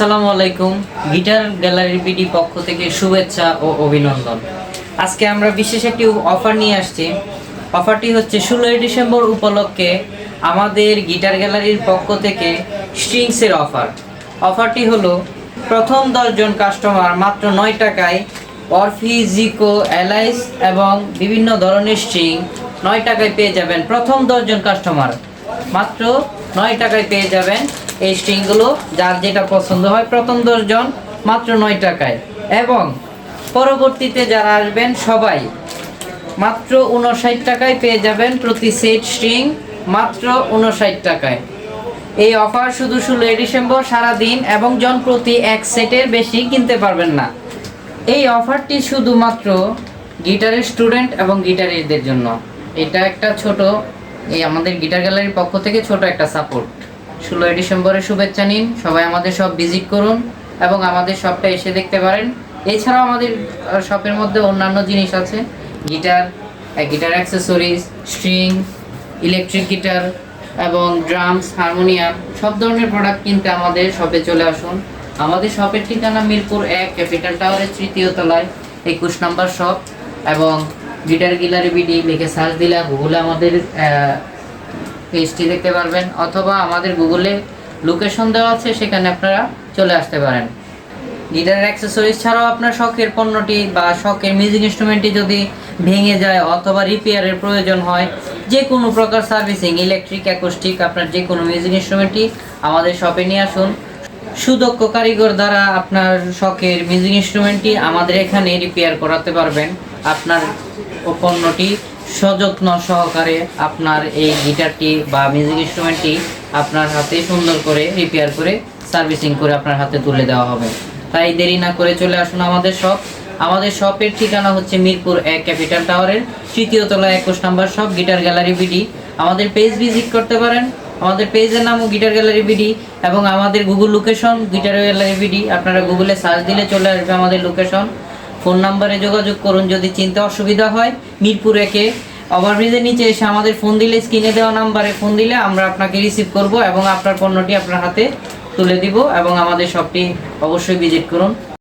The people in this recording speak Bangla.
আসসালামু আলাইকুম, গিটার গ্যালারি বিডি পক্ষ থেকে শুভেচ্ছা ও অভিনন্দন। আজকে আমরা বিশেষ একটি অফার নিয়ে আসছি। অফারটি হচ্ছে ষোলোই ডিসেম্বর উপলক্ষে আমাদের গিটার গ্যালারির পক্ষ থেকে স্ট্রিংসের অফার। অফারটি হলো, প্রথম দশজন কাস্টমার মাত্র নয় টাকায় অরফি, জিকো, অ্যালাইস এবং বিভিন্ন ধরনের স্ট্রিং নয় টাকায় পেয়ে যাবেন প্রথম দশজন কাস্টমার। মাত্র নয় টাকায় পেয়ে যাবেন এই স্ট্রিংগুলো যার যেটা পছন্দ হয় প্রথম দশজন মাত্র নয় টাকায়। এবং পরবর্তীতে যারা আসবেন সবাই মাত্র উনষাট টাকায় পেয়ে যাবেন প্রতি সেট স্ট্রিং মাত্র উনষাট টাকায়। এই অফার শুধু ষোলোই ডিসেম্বর সারাদিন এবং জন প্রতি এক সেটের বেশি কিনতে পারবেন না। এই অফারটি শুধুমাত্র গিটারের স্টুডেন্ট এবং গিটারিস্টদের জন্য। এটা একটা ছোট, এই আমাদের গিটার গ্যালারির পক্ষ থেকে ছোট একটা সাপোর্ট। ষোলোই ডিসেম্বরের শুভেচ্ছা নিন। সবাই আমাদের সব ভিজিট করুন এবং আমাদের শপটা এসে দেখতে পারেন। এছাড়াও আমাদের শপের মধ্যে অন্যান্য জিনিস আছে। Guitar guitar accessories string electric guitar এবং ড্রামস হারমোনিয়াম সব ধরনের প্রোডাক্ট কিনতে আমাদের শপে চলে আসুন। আমাদের শপের ঠিকানা মিরপুর এক ক্যাপিটাল টাওয়ারের তৃতীয় তলায়, একুশ নম্বর শপ এবং গিটার গিলারি বিডি লিখে সার্চ দিলে গুগলে আমাদের পেজটি দেখতে পারবেন, অথবা আমাদের গুগলে লোকেশন দেওয়া আছে, সেখানে আপনারা চলে আসতে পারেন। গিটারের অ্যাক্সেসরিজ ছাড়াও আপনার শখের পণ্যটি বা শখের মিউজিক ইনস্ট্রুমেন্টটি যদি ভেঙে যায় অথবা রিপেয়ারের প্রয়োজন হয় যে কোনো প্রকার সার্ভিসিং ইলেকট্রিক অ্যাকোস্টিক আপনার যে কোনো মিউজিক ইনস্ট্রুমেন্টটি আমাদের শপে নিয়ে আসুন। সুদক্ষ কারিগর দ্বারা আপনার শখের মিউজিক ইনস্ট্রুমেন্টটি আমাদের এখানে রিপেয়ার করাতে পারবেন। আপনার পণ্যটি সযত্ন সহকারে আপনার এই গিটারটি বা মিউজিক ইনস্ট্রুমেন্টটি আপনার হাতে সুন্দর করে রিপেয়ার করে সার্ভিসিং করে আপনার হাতে তুলে দেওয়া হবে। তাই দেরি না করে চলে আসুন আমাদের শপ আমাদের শপের ঠিকানা হচ্ছে মিরপুর এক ক্যাপিটাল টাওয়ারের তৃতীয় তলা একুশ নম্বর শপ গিটার গ্যালারি বিডি আমাদের পেজ ভিজিট করতে পারেন। আমাদের পেজের নামও গিটার গ্যালারি বিডি এবং আমাদের Google location guitar gallery BD আপনারা গুগলে সার্চ দিলে চলে আসবে আমাদের লোকেশন ফোন নাম্বারে যোগাযোগ করুন যদি চিনতে অসুবিধা হয়। মিরপুর একে ওভারব্রিজের নিচে এসে আমাদের ফোন দিলে, স্ক্রিনে দেওয়া নাম্বারে ফোন দিলে আমরা আপনাকে রিসিভ করব এবং আপনার পণ্যটি আপনার হাতে তুলে দিব এবং আমাদের শপটি অবশ্যই ভিজিট করুন।